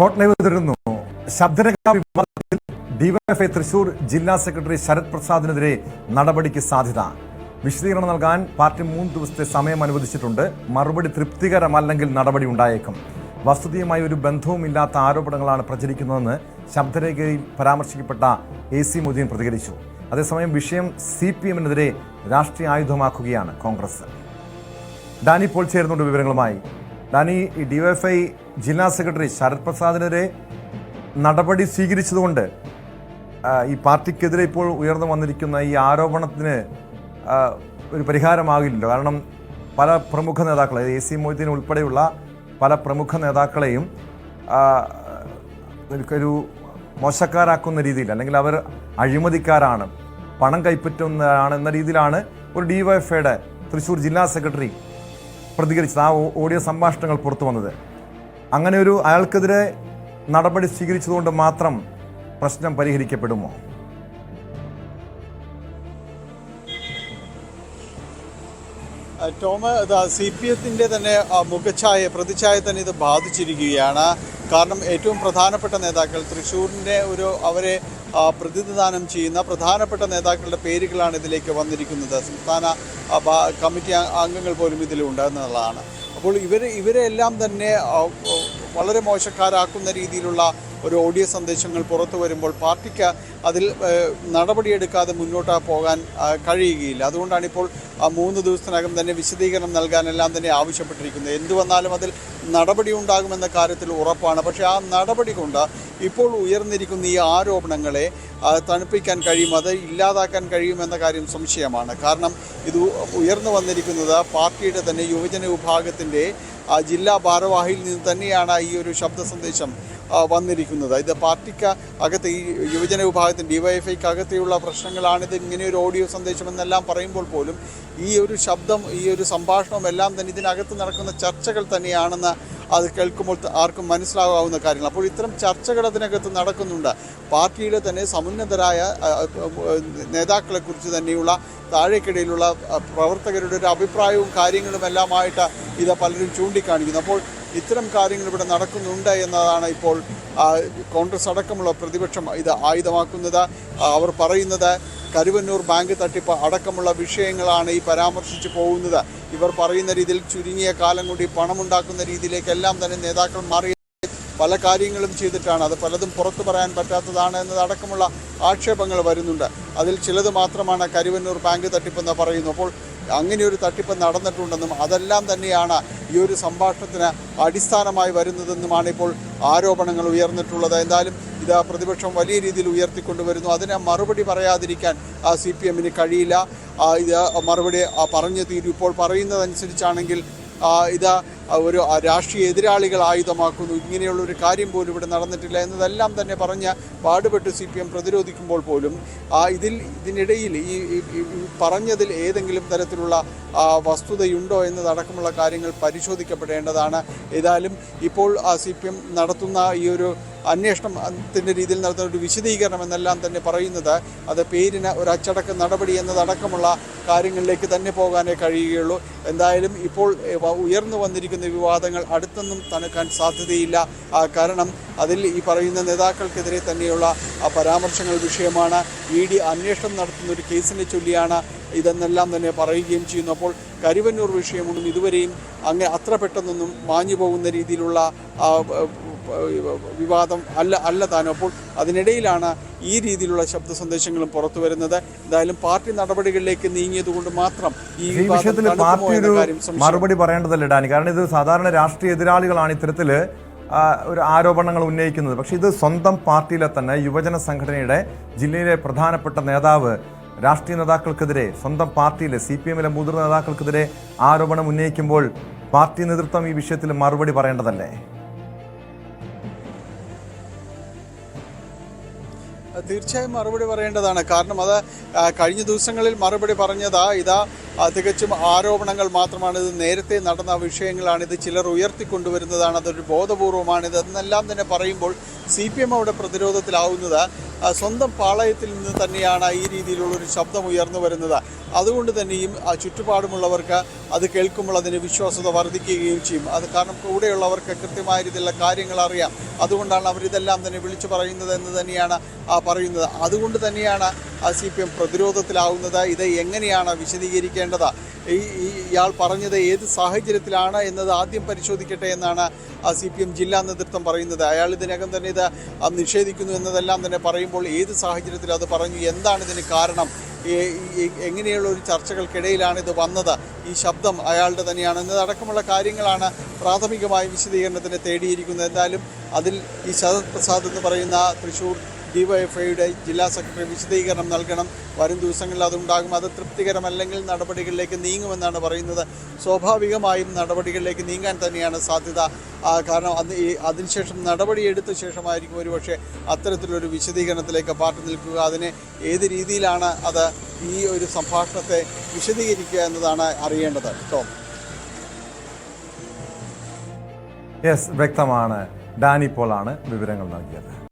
Hot live തുടരുന്നു. ശബ്ദരേഖ വിവാദത്തിൽ DYFI Thrissur ജില്ലാ സെക്രട്ടറി ശരത് പ്രസാദിനെതിരെ നടപടിക്ക് സാധ്യത. വിശദീകരണം നൽകാൻ പാർട്ടി മൂന്ന് ദിവസത്തെ സമയം അനുവദിച്ചിട്ടുണ്ട്. മറുപടി തൃപ്തികരമല്ലെങ്കിൽ നടപടി ഉണ്ടായേക്കും. വസ്തുതയുമായി ഒരു ബന്ധവുമില്ലാത്ത ആരോപണങ്ങളാണ് പ്രചരിക്കുന്നതെന്ന് ശബ്ദരേഖയിൽ പരാമർശിക്കപ്പെട്ട എ സി മൊയ്തീൻ പ്രതികരിച്ചു. അതേസമയം വിഷയം സി പി എമ്മിനെതിരെ രാഷ്ട്രീയ ആയുധമാക്കുകയാണ് കോൺഗ്രസ്. ഡാനി പോൾ ചേരുന്നുണ്ട് വിവരങ്ങളുമായി. ഡാനി ഈ ഡിവൈഎഫ്ഐ ജില്ലാ സെക്രട്ടറി ശരത് പ്രസാദിനെതിരെ നടപടി സ്വീകരിച്ചതുകൊണ്ട് ഈ പാർട്ടിക്കെതിരെ ഇപ്പോൾ ഉയർന്നു വന്നിരിക്കുന്ന ഈ ആരോപണത്തിന് ഒരു പരിഹാരമാകില്ലല്ലോ. കാരണം പല പ്രമുഖ നേതാക്കളെ എ സി മൊയ്തീൻ ഉൾപ്പെടെയുള്ള പല പ്രമുഖ നേതാക്കളെയും ഒരു മോശക്കാരാക്കുന്ന രീതിയിൽ അല്ലെങ്കിൽ അവർ അഴിമതിക്കാരാണ് പണം കൈപ്പറ്റുന്നതാണ് എന്ന രീതിയിലാണ് ഒരു ഡിവൈഎഫ്ഐയുടെ തൃശ്ശൂർ ജില്ലാ സെക്രട്ടറി പ്രതികരിച്ചത്. ആ ഓഡിയോ സംഭാഷണങ്ങൾ പുറത്തു വന്നത്. അങ്ങനെ ഒരു അയാൾക്കെതിരെ നടപടി സ്വീകരിച്ചതുകൊണ്ട് മാത്രം പ്രശ്നം പരിഹരിക്കപ്പെടുമോ? ടോമ സി പി എഫിന്റെ തന്നെ മുഖഛായ പ്രതിഛായ തന്നെ ഇത് ബാധിച്ചിരിക്കുകയാണ്. കാരണം ഏറ്റവും പ്രധാനപ്പെട്ട നേതാക്കൾ തൃശ്ശൂരിന്റെ ഒരു അവരെ പ്രതിനിധാനം ചെയ്യുന്ന പ്രധാനപ്പെട്ട നേതാക്കളുടെ പേരുകളാണ് ഇതിലേക്ക് വന്നിരിക്കുന്നത്. സംസ്ഥാന കമ്മിറ്റി അംഗങ്ങൾ പോലും ഇതിലുണ്ട് എന്നുള്ളതാണ്. അപ്പോൾ ഇവർ ഇവരെല്ലാം തന്നെ വളരെ മോശക്കാരാക്കുന്ന രീതിയിലുള്ള ഒരു ഓഡിയോ സന്ദേശങ്ങൾ പുറത്തു വരുമ്പോൾ പാർട്ടിക്ക് അതിൽ നടപടിയെടുക്കാതെ മുന്നോട്ട് പോകാൻ കഴിയുകയില്ല. അതുകൊണ്ടാണ് ഇപ്പോൾ മൂന്ന് ദിവസത്തിനകം തന്നെ വിശദീകരണം നൽകാനെല്ലാം തന്നെ ആവശ്യപ്പെട്ടിരിക്കുന്നത്. എന്തു വന്നാലും അതിൽ നടപടി ഉണ്ടാകുമെന്ന കാര്യത്തിൽ ഉറപ്പാണ്. പക്ഷേ ആ നടപടി കൊണ്ട് ഇപ്പോൾ ഉയർന്നിരിക്കുന്ന ഈ ആരോപണങ്ങളെ തണുപ്പിക്കാൻ കഴിയും അത് ഇല്ലാതാക്കാൻ കഴിയുമെന്ന കാര്യം സംശയമാണ്. കാരണം ഇത് ഉയർന്നു വന്നിരിക്കുന്നത് പാർട്ടിയുടെ തന്നെ യുവജന വിഭാഗത്തിന്റെ ജില്ലാ ഭാരവാഹിയിൽ നിന്ന് തന്നെയാണ് ഈ ഒരു ശബ്ദ സന്ദേശം വന്നിരിക്കുന്നത്. ഇത് പാർട്ടിക്ക് അകത്ത് ഈ യുവജന വിഭാഗത്തിന് ഡിവൈഎഫ്ഐക്ക് അകത്തെയുള്ള പ്രശ്നങ്ങളാണിത്. ഇങ്ങനെ ഒരു ഓഡിയോ സന്ദേശം എന്നെല്ലാം പറയുമ്പോൾ പോലും ഈ ഒരു ശബ്ദം ഈ ഒരു സംഭാഷണവും എല്ലാം തന്നെ ഇതിനകത്ത് നടക്കുന്ന ചർച്ചകൾ തന്നെയാണെന്ന് അത് കേൾക്കുമ്പോൾ ആർക്കും മനസ്സിലാകാവുന്ന കാര്യങ്ങൾ. അപ്പോൾ ഇത്തരം ചർച്ചകൾ അതിനകത്ത് നടക്കുന്നുണ്ട്. പാർട്ടിയുടെ തന്നെ സമുന്നതരായ നേതാക്കളെക്കുറിച്ച് തന്നെയുള്ള താഴേക്കിടയിലുള്ള പ്രവർത്തകരുടെ ഒരു അഭിപ്രായവും കാര്യങ്ങളും എല്ലാമായിട്ട് ഇത് പലരും ചൂണ്ടിക്കാണിക്കുന്നു. അപ്പോൾ ഇത്തരം കാര്യങ്ങൾ ഇവിടെ നടക്കുന്നുണ്ട് എന്നതാണ് ഇപ്പോൾ കോൺഗ്രസ് അടക്കമുള്ള പ്രതിപക്ഷം ഇത് ആയുധമാക്കുന്നത്. അവർ പറയുന്നത് കരുവന്നൂർ ബാങ്ക് തട്ടിപ്പ് അടക്കമുള്ള വിഷയങ്ങളാണ് ഈ പരാമർശിച്ചു പോകുന്നത്. ഇവർ പറയുന്ന രീതിയിൽ ചുരുങ്ങിയ കാലം കൊണ്ട് ഈ പണമുണ്ടാക്കുന്ന രീതിയിലേക്കെല്ലാം തന്നെ നേതാക്കൾ മാറി. പല കാര്യങ്ങളും ചെയ്തിട്ടാണ്. അത് പലതും പുറത്തു പറയാൻ പറ്റാത്തതാണ് എന്നതടക്കമുള്ള ആക്ഷേപങ്ങൾ വരുന്നുണ്ട്. അതിൽ ചിലത് മാത്രമാണ് കരുവന്നൂർ ബാങ്ക് തട്ടിപ്പെന്ന് പറയുന്നു. അപ്പോൾ അങ്ങനെ ഒരു തട്ടിപ്പ് നടന്നിട്ടുണ്ടെന്നും അതെല്ലാം തന്നെയാണ് ഈ ഒരു സംഭാഷണത്തിന് അടിസ്ഥാനമായി വരുന്നതെന്നുമാണ് ഇപ്പോൾ ആരോപണങ്ങൾ ഉയർന്നിട്ടുള്ളത്. എന്തായാലും ഇത് പ്രതിപക്ഷം വലിയ രീതിയിൽ ഉയർത്തിക്കൊണ്ടുവരുന്നു. അതിനെ മറുപടി പറയാതിരിക്കാൻ സി പി എമ്മിന് കഴിയില്ല. ഇത് മറുപടി പറഞ്ഞു തീരും. ഇപ്പോൾ പറയുന്നതനുസരിച്ചാണെങ്കിൽ ഇത് ഒരു രാഷ്ട്രീയ എതിരാളികൾ ആയുധമാക്കുന്നു. ഇങ്ങനെയുള്ള ഒരു കാര്യം പോലും ഇവിടെ നടന്നിട്ടില്ല എന്നതെല്ലാം തന്നെ പറഞ്ഞ് പാടുപെട്ട് സി പി എം പ്രതിരോധിക്കുമ്പോൾ പോലും ഇതിൽ ഇതിനിടയിൽ ഈ പറഞ്ഞതിൽ ഏതെങ്കിലും തരത്തിലുള്ള വസ്തുതയുണ്ടോ എന്നതടക്കമുള്ള കാര്യങ്ങൾ പരിശോധിക്കപ്പെടേണ്ടതാണ്. ഏതായാലും ഇപ്പോൾ സി പി എം നടത്തുന്ന ഈ ഒരു അന്വേഷണത്തിന്റെ രീതിയിൽ നടത്തുന്ന ഒരു വിശദീകരണം എന്നെല്ലാം തന്നെ പറയുന്നത് അത് പേരിന് ഒരു അച്ചടക്ക നടപടി എന്നതടക്കമുള്ള കാര്യങ്ങളിലേക്ക് തന്നെ പോകാനേ കഴിയുകയുള്ളൂ. എന്തായാലും ഇപ്പോൾ ഉയർന്നു വന്നിരിക്കുന്ന വിവാദങ്ങൾ അടുത്തൊന്നും തണുക്കാൻ സാധ്യതയില്ല. കാരണം അതിൽ ഈ പറയുന്ന നേതാക്കൾക്കെതിരെ തന്നെയുള്ള പരാമർശങ്ങൾ വിഷയമാണ്. ഇ ഡി അന്വേഷണം നടത്തുന്ന ഒരു കേസിനെ ചൊല്ലിയാണ് ഇതെന്നെല്ലാം തന്നെ പറയുകയും ചെയ്യുന്നു. അപ്പോൾ കരുവന്നൂർ വിഷയമൊന്നും ഇതുവരെയും അങ്ങനെ അത്ര പെട്ടെന്നൊന്നും മാഞ്ഞു പോകുന്ന രീതിയിലുള്ള വിവാദം അല്ല അല്ല താനും. അപ്പോൾ അതിനിടയിലാണ് ഈ രീതിയിലുള്ള ശബ്ദ സന്ദേശങ്ങളും പുറത്തു വരുന്നത്. എന്തായാലും പാർട്ടി നടപടികളിലേക്ക് നീങ്ങിയത് കൊണ്ട് മാത്രം ഈ വിഷയത്തിൽ പാർട്ടി ഒരു മറുപടി പറയേണ്ടതല്ലേ ഡാനി. കാരണം ഇത് സാധാരണ രാഷ്ട്രീയ എതിരാളികളാണ് ഇത്തരത്തിൽ ഒരു ആരോപണങ്ങൾ ഉന്നയിക്കുന്നത്. പക്ഷെ ഇത് സ്വന്തം പാർട്ടിയിലെ തന്നെ യുവജന സംഘടനയുടെ ജില്ലയിലെ പ്രധാനപ്പെട്ട നേതാവ് രാഷ്ട്രീയ നേതാക്കൾക്കെതിരെ സ്വന്തം പാർട്ടിയിലെ സി പി എമ്മിലെ മുതിർന്ന നേതാക്കൾക്കെതിരെ ആരോപണം ഉന്നയിക്കുമ്പോൾ പാർട്ടി നേതൃത്വം ഈ വിഷയത്തിൽ മറുപടി പറയേണ്ടതല്ലേ? തീർച്ചയായും മറുപടി പറയേണ്ടതാണ്. കാരണം അത് കഴിഞ്ഞ ദിവസങ്ങളിൽ മറുപടി പറഞ്ഞതാ ഇതാ തികച്ചും ആരോപണങ്ങൾ മാത്രമാണ് ഇത്. നേരത്തെ നടന്ന വിഷയങ്ങളാണ് ഇത് ചിലർ ഉയർത്തിക്കൊണ്ടുവരുന്നതാണ്. അതൊരു ബോധപൂർവമാണ് ഇത് എന്നെല്ലാം തന്നെ പറയുമ്പോൾ സി പി എം അവിടെ പ്രതിരോധത്തിലാവുന്നത് സ്വന്തം പാളയത്തിൽ നിന്ന് തന്നെയാണ് ഈ രീതിയിലുള്ളൊരു ശബ്ദം ഉയർന്നു വരുന്നത്. അതുകൊണ്ട് തന്നെയും ചുറ്റുപാടുമുള്ളവർക്ക് അത് കേൾക്കുമ്പോൾ അതിന് വിശ്വാസത വർദ്ധിക്കുകയും ചെയ്യും. അത് കാരണം കൂടെയുള്ളവർക്ക് കൃത്യമായ രീതിയിലുള്ള കാര്യങ്ങൾ അറിയാം. അതുകൊണ്ടാണ് അവരിതെല്ലാം തന്നെ വിളിച്ചു പറയുന്നത് എന്ന് തന്നെയാണ് പറയുന്നത്. അതുകൊണ്ട് തന്നെയാണ് ആ സി പി എം പ്രതിരോധത്തിലാവുന്നത്. ഇത് എങ്ങനെയാണ് വിശദീകരിക്കേണ്ടത്? ഈ ഇയാൾ പറഞ്ഞത് ഏത് സാഹചര്യത്തിലാണ് എന്നത് ആദ്യം പരിശോധിക്കട്ടെ എന്നാണ് ആ സി പി എം ജില്ലാ നേതൃത്വം പറയുന്നത്. അയാൾ ഇതിനകം തന്നെ ഇത് നിഷേധിക്കുന്നു എന്നതെല്ലാം തന്നെ പറയുമ്പോൾ ഏത് സാഹചര്യത്തിൽ അത് പറഞ്ഞു? എന്താണ് ഇതിന് കാരണം? എങ്ങനെയുള്ള ഒരു ചർച്ചകൾക്കിടയിലാണ് ഇത് വന്നത്? ഈ ശബ്ദം അയാളുടെ തന്നെയാണ്. എന്നതടക്കമുള്ള കാര്യങ്ങളാണ് പ്രാഥമികമായി വിശദീകരണത്തിന് തേടിയിരിക്കുന്നത്. എന്തായാലും അതിൽ ഈ ശരത് പ്രസാദ് എന്ന് പറയുന്ന തൃശ്ശൂർ ഡിവൈഎഫ്ഐയുടെ ജില്ലാ സെക്രട്ടറി വിശദീകരണം നൽകണം. വരും ദിവസങ്ങളിൽ അതുണ്ടാകും. അത് തൃപ്തികരമല്ലെങ്കിൽ നടപടികളിലേക്ക് നീങ്ങുമെന്നാണ് പറയുന്നത്. സ്വാഭാവികമായും നടപടികളിലേക്ക് നീങ്ങാൻ തന്നെയാണ് സാധ്യത. കാരണം അന്ന് ഈ അതിനുശേഷം നടപടിയെടുത്ത ശേഷമായിരിക്കും ഒരുപക്ഷെ അത്തരത്തിലൊരു വിശദീകരണത്തിലേക്ക് പാർട്ടി നിൽക്കുക. അതിനെ ഏത് രീതിയിലാണ് അത് ഈ ഒരു സംഭാഷണത്തെ വിശദീകരിക്കുക എന്നതാണ് അറിയേണ്ടത്. ടോം. യെസ് വ്യക്തമാണ്. ഡാനി പോളാണ് വിവരങ്ങൾ നൽകിയത്.